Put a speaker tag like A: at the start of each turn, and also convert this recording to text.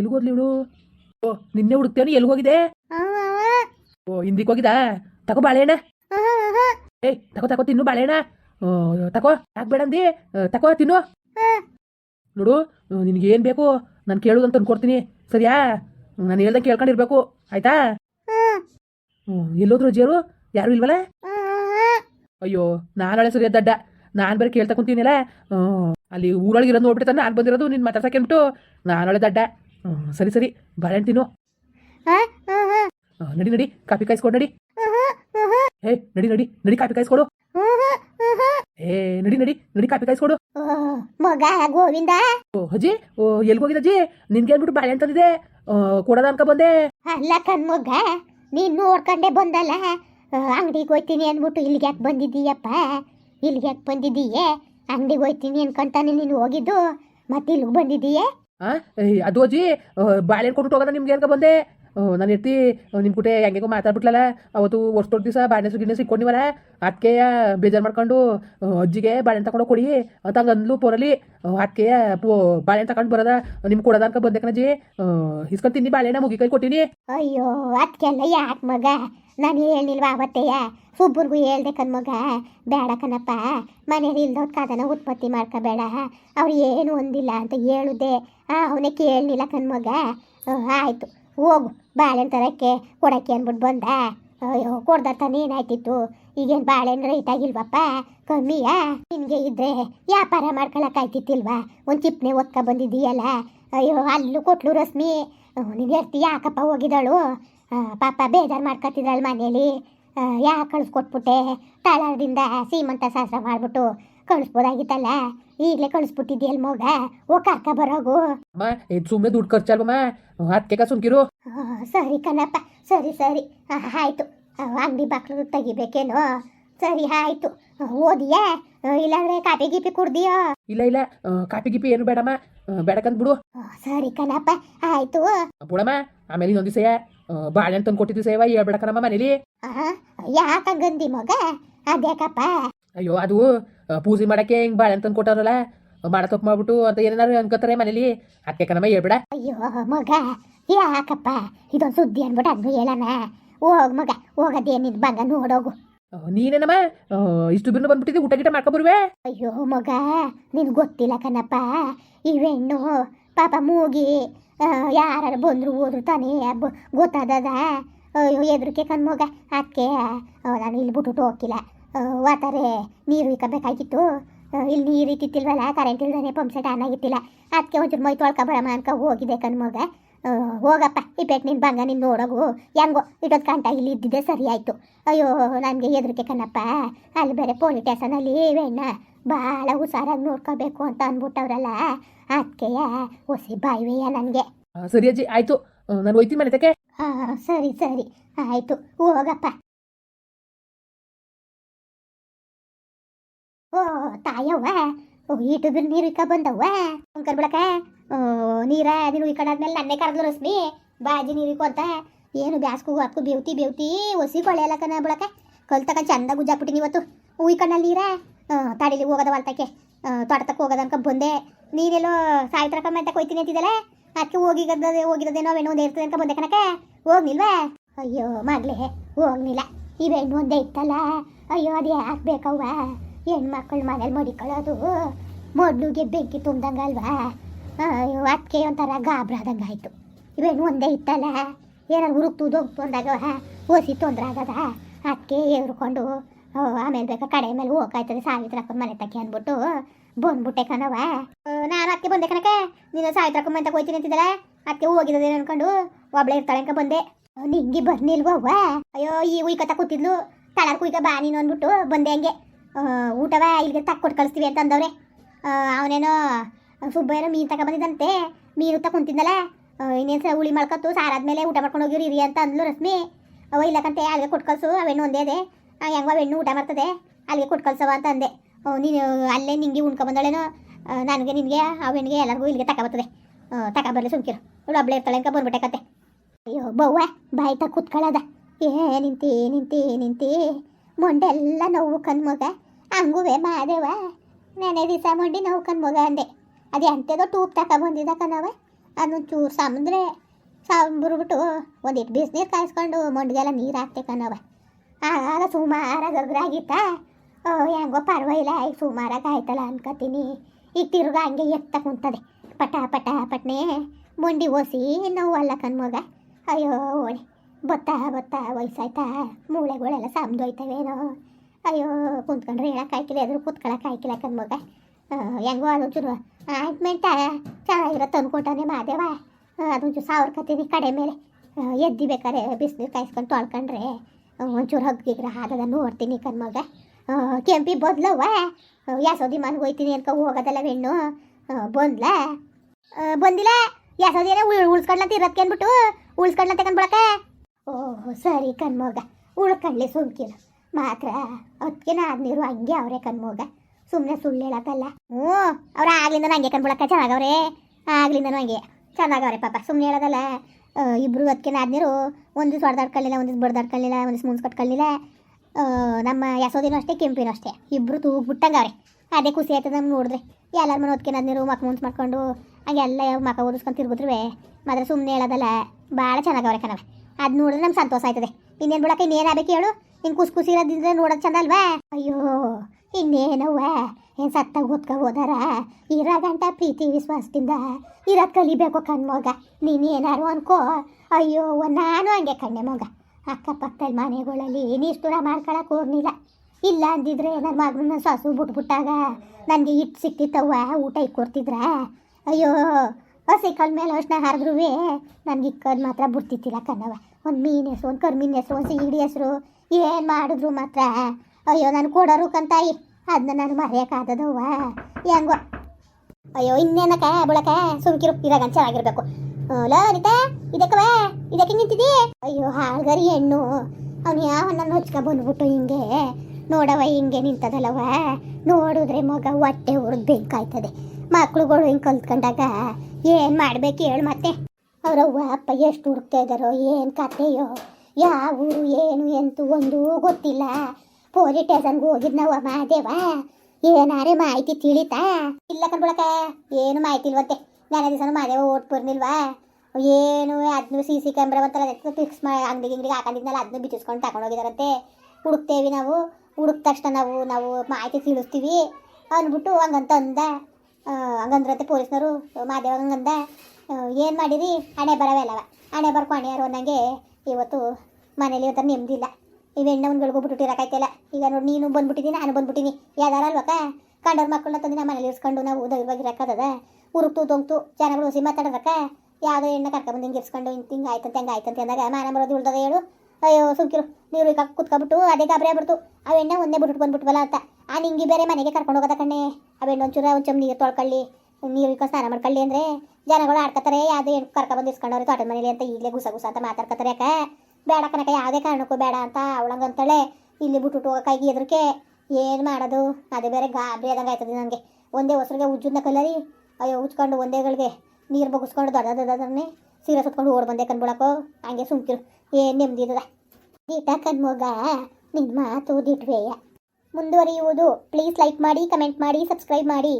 A: ಎಲ್ಗೋದ್ಲಿ ಇವಳು? ಓ ನಿನ್ನೆ ಹುಡುಕ್ತೇನೆ ಎಲ್ಗೋಗಿದೆ? ಓ ಹಿಂದಿಕ್ ಹೋಗಿದಾ? ತಗೋ ಬಾಳೆಹಣ್ಣ. ಏಯ್ ತಗೋ ತಗೋ ತಿನ್ನು ಬಾಳೆಹಣ್ಣ. ಅಣ್ಣ ತಗೋ ಯಾಕೆ ಬೇಡ ಅಂದಿ? ಆ, ತಗೋ ತಿನ್ನು. ನೋಡು ನಿನಗೆ ಏನು ಬೇಕು ನಾನು ಕೇಳೋದಂತ ಅನ್ಕೊಡ್ತೀನಿ. ಸರಿಯಾ? ನಾನು ಹೇಳ್ದಂಗೆ ಕೇಳ್ಕೊಂಡಿರ್ಬೇಕು. ಆಯ್ತಾ? ಹ್ಞೂ ಎಲ್ಲೋದ್ರು ಜೇರು ಯಾರು ಇಲ್ವಲ್ಲ ಅಯ್ಯೋ ನಾನು ಹಳೆ ಸರಿಯಾದ ದಡ್ಡ. ನಾನು ಬೇರೆ ಕೇಳ್ತಾ ಕುಂತೀನಿಲ್ಲ ಅಲ್ಲಿ ಊರೊಳಗೆ ಇರೋದು ನೋಡ್ಬಿಟ್ಟು ನಾನು ಬಂದಿರೋದು ನಿನ್ನ ಮಾತಾಡ್ಸಕ್ಕೆ ನಾನು ಹಳೆ ದಡ್ಡ. ಸರಿ ಸರಿ. ಬಾಳೆಹಣ್ಣು ತಿನ್ನು ನಡಿ ನಡಿ. ಕಾಫಿ ಕಾಯಿಸ್ಕೊಡು ನಡಿ. ಏ ನಡಿ ನಡಿ. ನಡಿ ಕಾಫಿ ಕಾಯಿಸ್ಕೊಡು. ಏ ನಡಿ ನಡಿ. ನಡಿ ಕಾಫಿ ಕಾಯಿಸ್ಕೊಡು.
B: ಮಗ ಗೋವಿಂದ?
A: ಓ ಅಜ್ಜಿ ಓ ಹೋಗಿದ ಅಜ್ಜಿ? ನಿನ್ಗೆ ಅಂದ್ಬಿಟ್ಟು ಬಾಳೆ ಅಂತಂದಿದೆ ಕೊಡದ ಅನ್ಕ ಬಂದೆ.
B: ಅಲ್ಲ ಕಣ್ಮಗ ನೀನ್ ನೋಡ್ಕಂಡೆ ಬಂದಲ್ಲ? ಅಂಗಡಿಗೆ ಹೋಯ್ತೀನಿ ಅಂದ್ಬಿಟ್ಟು ಇಲ್ಲಿಗೆ ಯಾಕೆ ಬಂದಿದ್ದೀಯಪ್ಪ? ಇಲ್ಲಿಗೆ ಯಾಕೆ ಬಂದಿದ್ದೀಯೇ? ಅಂಗಡಿಗೆ ಹೋಯ್ತೀನಿ ಅನ್ಕೊಂತಾನೆ ನೀನು ಹೋಗಿದ್ದು? ಮತ್ತೆ ಇಲ್ಲಿಗೆ ಬಂದಿದ್ದೀಯೇ?
A: ಅದು ಅಜ್ಜಿ ಬಾಳೆಹಣ್ಣು ಕೊಟ್ಟು ಹೋಗೋದ ನಿಮ್ಗೆ ಏನ್ಕ ಬಂದೆ. ನಾನು ಇರ್ತಿ ನಿಮ್ಮ ಕುಟೆ ಹೆಂಗೆಗೋ ಮಾತಾಡ್ಬಿಟ್ಲಲ್ಲ, ಅವತ್ತು ವರ್ಷ ದೊಡ್ಡ ದಿವಸ ಬಾಳೆಹಣ್ಣು ಗಿಣ್ಣೆ ಸಿಕ್ಕೊಂಡಿವಲ್ಲ ಅದಕ್ಕೆ ಬೇಜಾರು ಮಾಡ್ಕೊಂಡು ಅಜ್ಜಿಗೆ ಬಾಳೆಹಣ್ಣು ತಗೊಂಡು ಕೊಡಿ. ಅಂತ ಅಂದ್ಲು ಫೋನಲ್ಲಿ ಅದಕ್ಕೆ ಬಾಳೆಹಣ್ಣು ತಗೊಂಡು ಬರೋದ ನಿಮ್ಗೆ ಕೊಡೋದ ಅನ್ಕ ಬಂದೆ ಕಣಜ್ಜಿ. ಇಸ್ಕೊಂಡು ತಿನ್ನಿ ಬಾಳೆಹಣ್ಣು, ಮುಗಿ ಕೈ ಕೊಟ್ಟಿನಿ.
B: ಅಯ್ಯೋ ಅದಕ್ಕೆಲ್ಲ ಯಾಕೆ ಮಗ? ನಾನು ಹೇಳಿಲ್ವಾ ಅವತ್ತೆಯ ಸುಬ್ಬರ್ಗೂ ಹೇಳ್ದೆ ಕಣ್ಮಗ ಬೇಡ ಕಣಪ್ಪ, ಮನೇಲಿ ಇಲ್ದೋದ್ ಕಾದನ ಉತ್ಪತ್ತಿ ಮಾಡ್ಕೋಬೇಡ. ಅವ್ರು ಏನು ಒಂದಿಲ್ಲ ಅಂತ ಹೇಳುದೆ ಅವನೇ ಕೇಳಲಿಲ್ಲ ಕಣ್ಮಗ. ಆಯಿತು, ಹೋಗು, ಬಾಳೆಹಣ್ಣು ತರಕ್ಕೆ, ಕೊಡಕ್ಕೆ ಅಂದ್ಬಿಟ್ಟು ಬಂದ. ಅಯ್ಯೋ ಕೊಡ್ದ ತಾನೇ ಏನಾಯ್ತಿತ್ತು? ಈಗೇನು ಬಾಳೆಹಣ್ಣು ರೈತಾಗಿಲ್ವಪ್ಪ ಕಮ್ಮಿಯಾ? ನಿನಗೆ ಇದ್ರೆ ವ್ಯಾಪಾರ ಮಾಡ್ಕೊಳಕ್ಕಾಯ್ತಿತ್ತಿಲ್ವಾ ಒಂದು ಚಿಪ್ನೆ ಒತ್ಕ ಬಂದಿದ್ದೀಯಲ್ಲ. ಅಯ್ಯೋ, ಅಲ್ಲೂ ಕೊಟ್ಲು ರಶ್ಮಿ. ನೀನು ಹೇಳ್ತಿ ಯಾಕಪ್ಪ ಹೋಗಿದ್ದಾಳು? ಪಾಪ ಬೇಜಾರು ಮಾಡ್ಕೊತಿದ್ದಾಳು ಮನೇಲಿ. ಯಾಕೆ ಕಳಿಸ್ಕೊಟ್ಬಿಟ್ಟೆ? ತಳದಿಂದ ಸೀಮಂತ ಶಾಸ್ತ್ರ ಮಾಡಿಬಿಟ್ಟು ಕಳಿಸ್ಬೋದಾಗಿತ್ತಲ್ಲ. ಈಗಲೇ ಕಳಿಸ್ಬಿಟ್ಟಿದ್ಯಲ್ ಮಗ? ಓ ಕರ್ಕ ಬರೋಗು.
A: ಅಮ್ಮ ಇದು ಸುಮ್ಮನೆ ದುಡ್ಡು ಖರ್ಚಲ್ವಮ್ಮ? ಅದಕ್ಕೆ ಸುಮ್ಕಿರು.
B: ಸರಿ ಕಣಪ್ಪ ಸರಿ ಸರಿ. ಆಯ್ತು. ಅಂಗಡಿ ಬಾಕ್ಲು ತೆಗಿಬೇಕೇನೋ? ಸರಿ ಆಯ್ತು. ಓದಿಯಾ? ಇಲ್ಲಾಂದ್ರೆ ಕಾಪಿ ಗೀಪಿ ಕುಡ್ದಿಯೋ?
A: ಇಲ್ಲ ಇಲ್ಲ. ಕಾಪಿ ಗಿಪಿ ಏನು ಬೇಡಮ್ಮ. ಬೇಡಕಂತ ಬಿಡು
B: ಸರಿ ಕಣಪ್ಪ ಆಯ್ತು.
A: ಬಿಡಮ್ಮ ಆಮೇಲೆ ಇನ್ನೊಂದು ದಿವಸ ಬಾಳೆಹಣ್ಣು ತಂದು ಕೊಟ್ಟಿದ್ದು ಸೇವ ಹೇಳ್ಬೇಡಕ್ಕನಮ್ಮ ಮನೇಲಿ.
B: ಯಾಕಂಗಂದಿ ಮಗ? ಅದ್ಯಾಕಪ್ಪ?
A: ಅಯ್ಯೋ ಅದು ಪೂಜೆ ಮಾಡಕ್ಕೆ ಹಿಂಗೆ ಬಾಳೆ ಅಂತಂದು ಕೊಟ್ಟಾರಲ್ಲ ಮಾಡ ತಪ್ಪು ಮಾಡ್ಬಿಟ್ಟು ಅಂತ ಏನಾರು ಅನ್ಕೋತಾರೆ ಮನೇಲಿ. ಅದಕ್ಕೆ ಕಣಮ್ಮ ಹೇಳ್ಬೇಡ.
B: ಅಯ್ಯೋ ಮಗ ಯಾಕಪ್ಪ ಇದೊಂದು ಸುದ್ದಿ ಅನ್ಬಿಟ್ಟು ಅದನ್ನು ಹೇಳಣ. ಹೋಗ್ ಮಗ ಹೋಗದೇ ನಿನ್ ಬಂಗ ನೋಡೋಗು.
A: ನೀನೇನಮ್ಮ? ಇಷ್ಟು ಬಿರ್ನ ಬಂದ್ಬಿಟ್ಟಿದ್ದೆ ಊಟ ಗಿಟ ಮಾಡ್ಕೊಬರುವೆ?
B: ಅಯ್ಯೋ ಮಗ ನಿನ್ ಗೊತ್ತಿಲ್ಲ ಕಣಪ್ಪ. ಇವೆಣ್ಣು ಪಾಪ ಮೂಗಿ ಯಾರು ಬಂದ್ರು ಹೋದ್ರು ತಾನೇ ಗೊತ್ತಾದದ? ಅಯ್ಯೋ ಎದ್ರಿಕೆ ಕಣ್ಮಗ ಅದಕ್ಕೆ ನಾನು ಇಲ್ಲಿ ಬಿಟ್ಟು ಹೋಗಿಲ್ಲ ವಾತಾರೆ ನೀರು ಇಕ್ಕಬೇಕಾಗಿತ್ತು ಇಲ್ಲಿ ನೀರು ಇತ್ತಿತ್ತಿಲ್ವಲ್ಲ ಕರೆಂಟ್ ಇಲ್ದೇ ಪಂಪ್ ಸೆಟ್ ಆನ್ ಆಗಿತ್ತಿಲ್ಲ. ಅದಕ್ಕೆ ಒಂಚೂರು ಮೈ ತೊಳ್ಕೊಬರಮ್ಮ ಅನ್ಕ ಹೋಗಿದೆ ಕಣ್ಮಗ ಹೋಗಪ್ಪ ಈ ಪೇಟ್ ನಿನ್ ಬಂಗ ನೀನು ನೋಡೋಗು. ಹೆಂಗೋ ಇಡೋದು ಕಂಟ ಇಲ್ಲಿ ಇದ್ದಿದ್ದೆ ಸರಿ ಆಯ್ತು. ಅಯ್ಯೋ ನನಗೆ ಹೆದರಿಕೆ ಕಣಪ್ಪ. ಅಲ್ಲಿ ಬೇರೆ ಪೊಲೀಸ್ ಸ್ಟೇಷನಲ್ಲಿ ಇವೆಣ್ಣ ಭಾಳ ಹುಷಾರಾಗಿ ನೋಡ್ಕೋಬೇಕು ಅಂತ ಅಂದ್ಬಿಟ್ಟವ್ರಲ್ಲ. ಅದಕ್ಕೆಯ ಹೊಸಿ ಬಾಯ್ವೆಯ ನನಗೆ.
A: ಸರಿ ಅಜ್ಜಿ ಆಯ್ತು. ನಾನು ಹೋಯ್ತೀನಿ ಮನೆ ತಕ್ಕೆ.
B: ಹಾಂ ಸರಿ ಸರಿ. ಆಯಿತು ಹೋಗಪ್ಪ. ಓ, ತಾಯವ್ವ, ಓ ಈಟದ ನೀರು ಇಕ್ಕ ಬಂದವ್ವ. ಅಂಕರ್ ಬಿಡಕ ನೀರ ನೀನು ಇಕ್ಕಡಾದ್ಮೇಲೆ ನನ್ನೇ ಕರೆದ್ಲು ರಶ್ಮಿ ಬಾಜಿ ನೀರು ಇಕ್ಕೊಂತ ಏನು ಬ್ಯಾಸ್ಕು ಹಾಕು ಬೇವ್ತಿ ಬೇವ್ತಿ, ಒಸಿ ಕೊಳೆಯಲ್ಲ ಕನ ಬಿಡಕ ಕಲ್ತಕ ಚಂದ ಗುಜ್ಜಾಕ್ಬಿಟ್ಟಿನಿ ಇವತ್ತು. ಉಯ್ಕಣ್ಣಲ್ಲಿ ನೀರ? ತಾಡಿಲಿ ಹೋಗದ ಹೊಲ್ತಕ್ಕೆ ತೋಟತಕ್ಕೆ ಹೋಗದ ಅನ್ಕ ಬಂದೆ. ನೀನೆಲ್ಲೋ ಸಾಯ್ತ್ರಕ ಅಂತ ಕೊಯ್ತೀನಿ ಅಂತಿದ್ದಲ್ಲ? ಅದಕ್ಕೆ ಹೋಗಿಗದ ಹೋಗಿರೋದೇನೋ ಅವೇನೋ ಒಂದು ಇರ್ತದೆ ಅಂತ ಬಂದೆ ಕನಕ ಹೋಗ್ನಿಲ್ವಾ? ಅಯ್ಯೋ ಮಗ್ಲೇ ಹೋಗ್ನಿಲ್ಲ. ಇವೆಣ್ಣು ಒಂದೇ ಇತ್ತಲ್ಲ. ಅಯ್ಯೋ, ಅದೇ ಯಾಕೆ ಬೇಕವ್ವ ಹೆಣ್ಮಕ್ಳು ಮನೇಲಿ ಮಡಿಕೊಳ್ಳೋದು. ಮೊಡ್ಲುಗೆ ಬೆಂಕಿ ತುಂಬ್ದಂಗಲ್ವಾ? ಅಯ್ಯೋ ಅದಕ್ಕೆ ಒಂಥರ ಗಾಬ್ರಾದಂಗೆ ಆಯಿತು. ಇವೇನು ಒಂದೇ ಇತ್ತಲ್ಲ? ಏನಾರು ಹುರುಕ್ ತೂದು ಅಂದಾಗ ಓಸಿ ತೊಂದರೆ ಆಗದ? ಅದಕ್ಕೆ ಏರ್ಕೊಂಡು ಆಮೇಲೆ ಬೇಕಾ ಕಡೆ ಮೇಲೆ ಹೋಗಾಯ್ತದೆ ಸಾವಿತ್ರಕ್ಕನ ಮನೆ ತಕ್ಕೆ ಅಂದ್ಬಿಟ್ಟು ಬಂದ್ಬಿಟ್ಟೆ ಕಣವ ನಾನು ಅದಕ್ಕೆ ಬಂದೆ ಕಣಕ ನೀನು ಸಾವಿತ್ರಕ್ಕ ಮನೆ ಹೋಗ್ತೀನಿ ಅಂತಿದ್ದಲ್ಲ? ಅದಕ್ಕೆ ಹೋಗಿದ್ದೇನೆ ಅನ್ಕೊಂಡು ಒಬ್ಳೆ ಇರ್ತಾಳೆ ಅಂಕ ಬಂದೆ. ನಿಂಗೆ ಬರ್ನಿಲ್ವ ಅಯ್ಯೋ, ಈ ಉಯ್ಕತ್ತ ಕೂತಿದ್ಲು. ತಳಕ್ಕೆ ಕುಯ್ಕ ಬಾ ನೀನು ಅಂದ್ಬಿಟ್ಟು ಬಂದೆ ಹಂಗೆ. ಊಟವ ಇಲ್ಲಿಗೆ ತಕ್ಕ ಕೊಟ್ಟು ಕಳಿಸ್ತೀವಿ ಅಂತ ಅಂದವ್ರೆ. ಅವನೇನೋ ಸುಬ್ಬಯ್ಯನೋ ಮೀನು ತಕ ಬಂದಿದ್ದಂತೆ. ಮೀನು ತಕ್ಕ ಕುಂತಿದ್ದಲ್ಲ ಇನ್ನೇನು ಸರ್ ಹುಳಿ ಮಾಡ್ಕೊತು ಸಾರಾದ್ಮೇಲೆ ಊಟ ಮಾಡ್ಕೊಂಡು ಹೋಗಿರಿ ಇರಿ ಅಂತ ಅಂದ್ಲು ರಶ್ಮಿ. ಅವ ಇಲ್ಲಕಂತೆ ಅಲ್ಲಿಗೆ ಕೊಟ್ಟು ಕಳಿಸು ಅವೆಣ್ಣು ಒಂದೇ ಇದೆ. ಹೆಂಗೋ ಅವೆಣ್ಣು ಊಟ ಮಾಡ್ತದೆ ಅಲ್ಲಿಗೆ ಕೊಟ್ಟು ಕಳ್ಸವ ಅಂತ ಅಂದೆ. ನೀನು ಅಲ್ಲೇ ನಿಂಗೆ ಉಣ್ಕೊ ಬಂದಳೇನೋ? ಆ, ನನಗೆ ನಿನಗೆ ಅವೆಣ್ಣಿಗೆ ಎಲ್ಲರಿಗೂ ಇಲ್ಲಿಗೆ ತಕ ಬರ್ತದೆ. ತಕ ಬರಲಿ ಸುಮ್ಕಿರು. ನೋಡು ಅಬ್ಳೆ ಇರ್ತಾಳೆ ಅಂತ ಬಂದ್ಬಿಟ್ಟೆ ಅಯ್ಯೋ ಬವ್ವ ಬಾಯ್ತ ಕೂತ್ಕೊಳ್ಳೋದ ಏ ನಿಂತಿ ನಿಂತಿ ನಿಂತಿ. ಮೊಂಡೆಲ್ಲ ನೋವು ಕಣ್ಮಗ. ಹಂಗುವೆ ಮಾದೇವ ನೆನೆ ದಿವಸ ಮೊಂಡಿ ನೋವು ಮಗ ಅಂದೆ. ಅದು ಅಂತೆದೋ ಟೂಪ್ ತಕ ಬಂದಿದ್ದ ಕಣವ ಅದೊಂದು ಚೂರು ಸಾಂಬಂದ್ರೆ ಸಾಂಬರ್ಬಿಟ್ಟು ಒಂದಿಟ್ಟು ಬಿಸಿನೀರು ಕಾಯಿಸ್ಕೊಂಡು ಮಂಡಿಗೆಲ್ಲ ನೀರು ಹಾಕ್ತೆ ಕಣವ ಆಗ ಸುಮಾರಾಗಿ ಓ, ಹೆಂಗೋ ಪರವಾಗಿಲ್ಲ, ಈಗ ಸುಮಾರಾಗಿ ಆಯ್ತಲ್ಲ ಅನ್ಕೋತೀನಿ. ಈಗ ತಿರುಗ ಹಂಗೆ ಎತ್ತ ಕುಂತದೆ. ಪಟ ಪಟ ಪಟ್ನೆ ಮುಂಡಿ ಓಸಿ ನೋವಲ್ಲ ಕಣ್ಮಗ ಅಯ್ಯೋ, ಓಣಿ, ಬತ್ತಾ ಬತ್ತಾ ವಯಸ್ಸಾಯ್ತಾ. ಮೂಳೆಗಳೆಲ್ಲ ಸಮದೋಯ್ತವೇನೋ. ಅಯ್ಯೋ, ಕುಂತ್ಕೊಂಡ್ರೆ ಹೇಳಕ್ಕಾಯ್ಕಿಲ್ಲ ಎದುರು ಕೂತ್ಕೊಳಕ್ಕಾಯ್ಕಿಲ್ಲ ಕನ್ ಮಗ? ಹೆಂಗೋ ಅದೊಂಚೂರು ಆಯಿಂಟ್ಮೆಂಟ ಚೆನ್ನಾಗಿರೋ ತಂದ್ಕೊಟ್ಟಾನೆ ಮಾದೇವ ಅದೊಂಚೂರು ಸಾವಿರ ಕತ್ತೀನಿ ಕಡೆ ಮೇಲೆ. ಎದ್ದಿ ಬೇಕಾರೆ ಬಿಸಿನೀರು ಕಾಯಿಸ್ಕೊಂಡು ತೊಳ್ಕೊಂಡ್ರೆ ಒಂಚೂರು ಹಗ್ಗಿಗ್ರ ಆದದ ನೋಡ್ತೀನಿ ಕನ್ ಮಗ. ಕೆಂಪಿ ಬದ್ಲವ್ವ? ಯಾಸೋದಿ ಮನ್ಗೆ ಹೋಯ್ತೀನಿ ಅನ್ಕೊ, ಹೋಗೋದಲ್ಲ ಹೆಣ್ಣು. ಬಂದ್ಲ? ಬಂದಿಲ್ಲ? ಯಾಸೋದಿನ ಉಳ್, ಉಳ್ಸ್ಕೊಂಡ್ಲಂತ ಇರತ್ತೆ ಅಂದ್ಬಿಟ್ಟು ಉಳ್ಸ್ಕೊಂಡ್ಲಂತ ಕಣ್ಬಿಳಕ ಓಹ್, ಸರಿ ಕಣ್ಮಗ ಉಳ್ಕೊಳ್ಳಿ ಸುಮ್ಕಿರು. ಮಾತ್ರ. ಅದಕ್ಕೆ ನಾದ್ ನೀರು ಹಂಗೆ ಅವರೇ ಕಣ್ಮೋಗ. ಸುಮ್ಮನೆ ಸುಳ್ಳು ಹೇಳಕ್ಕಲ್ಲ. ಹ್ಞೂ, ಅವ್ರ ಆಗ್ಲಿಂದ ಹಂಗೆ ಕಣ್ಬಿಡಕ್ಕ ಚೆನ್ನಾಗವ್ರೆ? ಆಗ್ಲಿಂದ ಹಂಗೆ. ಚೆನ್ನಾಗವ್ರೆ ಪಾಪ ಸುಮ್ಮನೆ ಹೇಳೋದಲ್ಲ. ಇಬ್ಬರು ಅದಕ್ಕೆ ನಾದ್ನೀರು ಒಂದು ದಿವ್ಸ ಹೊಡೆದಾಡ್ಕೊಳ್ಳಿಲ್ಲ ಒಂದು ದಿವ್ಸ ಬಡ್ದಾಡ್ಕೊಳ್ಳಿಲ್ಲ ಒಂದು ದಿವ್ಸ ಮುನ್ಸ್ ಕಟ್ಕೊಳ್ಳಿಲ್ಲ ನಮ್ಮ ಯಸೋದಿನೂ ಅಷ್ಟೇ, ಕೆಂಪಿನೂ ಅಷ್ಟೇ. ಇಬ್ರು ತೂಗ್ಬಿಟ್ಟಂಗೆ ಅವ್ರೆ. ಅದೇ ಖುಷಿ ಆಯ್ತದ ನಮ್ಗೆ ನೋಡಿದ್ರೆ. ಎಲ್ಲರ ಮನೆ ಹೊತ್ಕೆ ನಾದ್ನೀರು ಮಕ್ಕ ಮುನ್ಸ್ ಮಾಡ್ಕೊಂಡು ಹಂಗೆಲ್ಲ ಮಕ ಓದಿಸ್ಕೊಂಡು ತಿರ್ಗಿದ್ರುವೆ. ಮಾತ್ರ ಸುಮ್ಮನೆ ಹೇಳೋದಲ್ಲ. ಭಾಳ ಚೆನ್ನಾಗವ್ರೆ ಕಣವೆ ಅದು ನೋಡಿದ್ರೆ ನಮ್ಗೆ ಸಂತೋಷ ಆಯ್ತದೆ. ಇನ್ನೇನು ಬಿಡಕ್ಕೆ ಇನ್ನೇನು ಆಗಬೇಕು ಹೇಳು? ಹಿಂಗೆ ಕುಸ್ ಕುಸಿರೋದಿಂದ ನೋಡೋದು ಚಂದ ಅಲ್ವಾ ಅಯ್ಯೋ ಇನ್ನೇನವ್ವ ಏನು ಸತ್ತಾಗ ಓದ್ಕ ಹೋದಾರ? ಇರೋ ಗಂಟ ಪ್ರೀತಿ ವಿಶ್ವಾಸದಿಂದ ಇರೋದು ಕಲಿಬೇಕು ಕಣ್ಮೋಗ ನೀನು ಏನಾರು ಅನ್ಕೋ. ಅಯ್ಯೋ, ನಾನು ಹಂಗೆ ಕಣ್ಣೆ ಮಗ. ಅಕ್ಕಪಕ್ಕದಲ್ಲಿ ಮನೆಗಳಲ್ಲಿ ನಿಷ್ಠುರ ಮಾಡ್ಕೊಳಕ್ಕೆ ಹೋಗ್ಲಿಲ್ಲ ಇಲ್ಲ ಅಂದಿದ್ರೆ ನನ್ನ ಮಗನ ಸಾಸು ಬಿಟ್ಬಿಟ್ಟಾಗ ನನಗೆ ಹಿಟ್ಟು ಸಿಕ್ತಿತ್ತವ್ವ, ಊಟ ಇಕ್ಕೊಡ್ತಿದ್ರ ಅಯ್ಯೋ, ಹಸಿ ಕಲ್ ಮೇಲೆ ಅಷ್ಟನ್ನ ಹರಿದ್ರೂ ನನಗೆ ಇಕ್ಕದು ಮಾತ್ರ ಬಿಡ್ತಿತ್ತಿಲ್ಲ ಕಣ್ಣವ್ವ ಒಂದು ಮೀನು ಹೆಸರು, ಒಂದು ಕರ್ಮೀನ್ ಹೆಸರು, ಒಂದು ಸಿಗಡಿ ಹೆಸರು. ಏನು ಮಾಡಿದ್ರು ಮಾತ್ರ? ಅಯ್ಯೋ, ನಾನು ಕೊಡೋರು ಕಂತಾಯಿ ಅದನ್ನ ನಾನು ಮರೆಯೋಕ್ಕಾದದವ್ವ ಹೆಂಗೋ ಅಯ್ಯೋ, ಇನ್ನೇನಕ್ಕ ಬುಳಕ? ಸುಮ್ಕಿರು, ಇವಾಗ ಚೆನ್ನಾಗಿರ್ಬೇಕು. ಲೋ ಅನಿತಾ, ಇದಕ್ಕವ? ಇದಕ್ಕೆ ನಿಂತಿದ್ದಿ? ನಿಂತಿದಿ ಅಯ್ಯೋ, ಹಾಳ್ಗರಿ ಹೆಣ್ಣು. ಅವ್ನು ಯಾವ ನನ್ನ ಹೊಚ್ಕ ಬಂದ್ಬಿಟ್ಟು ಹಿಂಗೆ. ನೋಡವ ಹಿಂಗೆ ನಿಂತದಲ್ಲವ ನೋಡಿದ್ರೆ ಮಗ ಹೊಟ್ಟೆ ಉರಿದು ಬೆಂಕಾಯ್ತದೆ. ಮಕ್ಳುಗಳು ಹಿಂಗೆ ಕಲ್ತ್ಕೊಂಡಾಗ ಏನು ಮಾಡ್ಬೇಕು ಹೇಳು ಮತ್ತೆ. ಅವರವ್ವ, ಅಪ್ಪ ಎಷ್ಟು ಹುಡುಕ್ತಾ ಇದ್ದಾರೋ ಏನು ಕತೆಯೋ. ಯಾವ ಊರು ಏನು ಎಂತು ಒಂದು ಗೊತ್ತಿಲ್ಲ. ಪೊಲೀಸ್ ಸ್ಟೇಷನ್ಗೆ ಹೋಗಿದ್ನವ ಮಾದೇವ ಏನಾರೇ ಮಾಹಿತಿ ತಿಳಿತಾ? ಇಲ್ಲ ಕಣ್ಬಿಡಕ ಏನು ಮಾಹಿತಿ ಇಲ್ವಂತೆ. ನಾನೇ ದಿವಸ ಮಾದೇವ ಓಟ್ ಬರ್ನಿಲ್ವಾ ಏನು ಅದನ್ನು ಸಿ ಸಿ ಕ್ಯಾಮ್ರಾ ಅದಕ್ಕೆ ಫಿಕ್ಸ್ ಮಾಡಿ ಅಂಗಡಿ ಗಿಂಗಡಿಗೆ ಹಾಕೊಂಡಿದ್ನಲ್ಲ ಅದನ್ನು ಬಿಚ್ಚಿಸ್ಕೊಂಡು ತಗೊಂಡು ಹೋಗಿದಾರಂತೆ. ಹುಡುಕ್ತೇವಿ ನಾವು. ಹುಡುಕ್ ತಕ್ಷಣ ನಾವು ನಾವು ಮಾಹಿತಿ ತಿಳಿಸ್ತೀವಿ. ಅಂದ್ಬಿಟ್ಟು ಹಂಗಂತ ಅಂದ. ಹಂಗಂದ್ರಂತೆ ಪೊಲೀಸ್ನವರು. ಮಾದೇವ ಹಂಗಂದ. ಏನು ಮಾಡಿರಿ? ಹಣೆ ಬರವೆಲ್ಲವ ಹಣೆ ಬರ್ಕೊಂಡಿಯಾರು ಅನ್ನಂಗೆ ಇವತ್ತು ಮನೇಲಿ ಇವತ್ತು ನೆಮ್ಮದಿಲ್ಲ ಇವೆಣ್ಣೆ ಒಂದ್ಗಳಿಗೂ ಬಿಟ್ಟಿರಕಾಯ್ತಿಲ್ಲ ಈಗ ನೋಡಿ ನೀನು ಬಂದ್ಬಿಟ್ಟಿದ್ದೀನಿ ನಾನು ಬಂದ್ಬಿಟ್ಟಿನಿ. ಯಾವ್ದಾರ ಅಲ್ವಕ್ಕ ಕಂಡವ್ರ ಮಕ್ಕಳನ್ನ ತಂದು ನಮ್ಮ ಮನೇಲಿ ಇರ್ಸ್ಕೊಂಡು ನಾವು ಧೈರ್ಯವಾಗಿರಕ್ಕದ ಉರುಕ್ತು ತೊಂಕ್ತು ಜನಗಳು ಹುಸಿ ಮಾತಾಡೋದಕ್ಕ ಯಾವುದೋ ಹೆಣ್ಣು ಕರ್ಕೊಂಬಂದು ಹಿಂಗೆ ಇರ್ಸ್ಕೊಂಡು ಹಿಂಗೆ ಹಿಂಗೆ ಆಯ್ತಂತೆ ಹಂಗೆ ಆಯ್ತಂತೆ ಅಂದಾಗ ಮಾನ ಬರೋದು ಉಳ್ದದ ಹೇಳು? ಅಯ್ಯೋ, ಸುಮ್ಕಿರು. ನೀರು ಈಗ ಕುತ್ಕೊಬಿಟ್ಟು ಅದೇ ಗಾಬರಿ ಆಗ್ಬಿಡ್ತು. ಆ ಎಣ್ಣೆ ಒಂದೇ ಬಿಟ್ಬಿಟ್ಟು ಬಂದ್ಬಿಟ್ವಲ್ಲ ಅಂತ. ಆ ನಿಂಗೆ ಬೇರೆ ಮನೆಗೆ ಕರ್ಕೊಂಡು ಹೋಗೋದ ಕಣ್ಣೆ. ಆ ಬೆಣ್ಣೆ ಒಂಚೂರ ಒಂಚಮ್ ಚಮ್ ನೀರು ತೊಳ್ಕೊಳ್ಳಿ. ನೀರು ಇಕ್ಕ ಸ್ನಾನ ಮಾಡ್ಕೊಳ್ಳಿ ಅಂದರೆ ಜನಗಳು ಆಡ್ಕತ್ತಾರೆ ಯಾವುದೇ ಹೆಣ್ಣು ಕರ್ಕೊಂಬಂದು ಇಸ್ಕೊಂಡವ್ರೆ ತೋಟದ ಮನೇಲಿ ಅಂತ ಈಗಲೇ ಗುಸ ಗುಸ ಅಂತ ಮಾತಾಡ್ಕತ್ತಾರೆ ಯಾಕೆ? ಬೇಡ ಕನಕ ಯಾವುದೇ ಕಾರಣಕ್ಕೂ ಬೇಡ ಅಂತ ಅವಳಂಗಂತಳೆ ಇಲ್ಲಿ ಬಿಟ್ಟು ಹೋಗೋಕ್ಕಾಗಿ ಎದ್ರಕ್ಕೆ ಏನು ಮಾಡೋದು? ಅದೇ ಬೇರೆ ಗಾಬರಿ ಆದಂಗೆ ಆಯ್ತದೆ ನನಗೆ. ಒಂದೇ ಹೊಸರಿಗೆ ಉಜ್ಜುನ ಕಲ್ಲರಿ. ಅಯ್ಯೋ, ಉಜ್ಕೊಂಡು ಒಂದೇಗಳಿಗೆ ನೀರು ಬಗ್ಗಿಸ್ಕೊಂಡು ದೊಡ್ಡದನ್ನೇ ಸೀರೆ ಸುತ್ಕೊಂಡು ಓಡ್ ಬಂದೆ ಕನ್ಬಿಡಕ್ಕೋ ಹಂಗೆ ಸುಮ್ಕಿರು. ಏನು ನೆಮ್ಮದಿದ ದೀಟ ಕಣ್ಮೋಗ ನಿನ್ನ ಮಾತು ದಿಟ್ವೇಯ. ಮುಂದುವರಿಯುವುದು. ಪ್ಲೀಸ್ ಲೈಕ್ ಮಾಡಿ ಕಮೆಂಟ್ ಮಾಡಿ ಸಬ್ಸ್ಕ್ರೈಬ್ ಮಾಡಿ.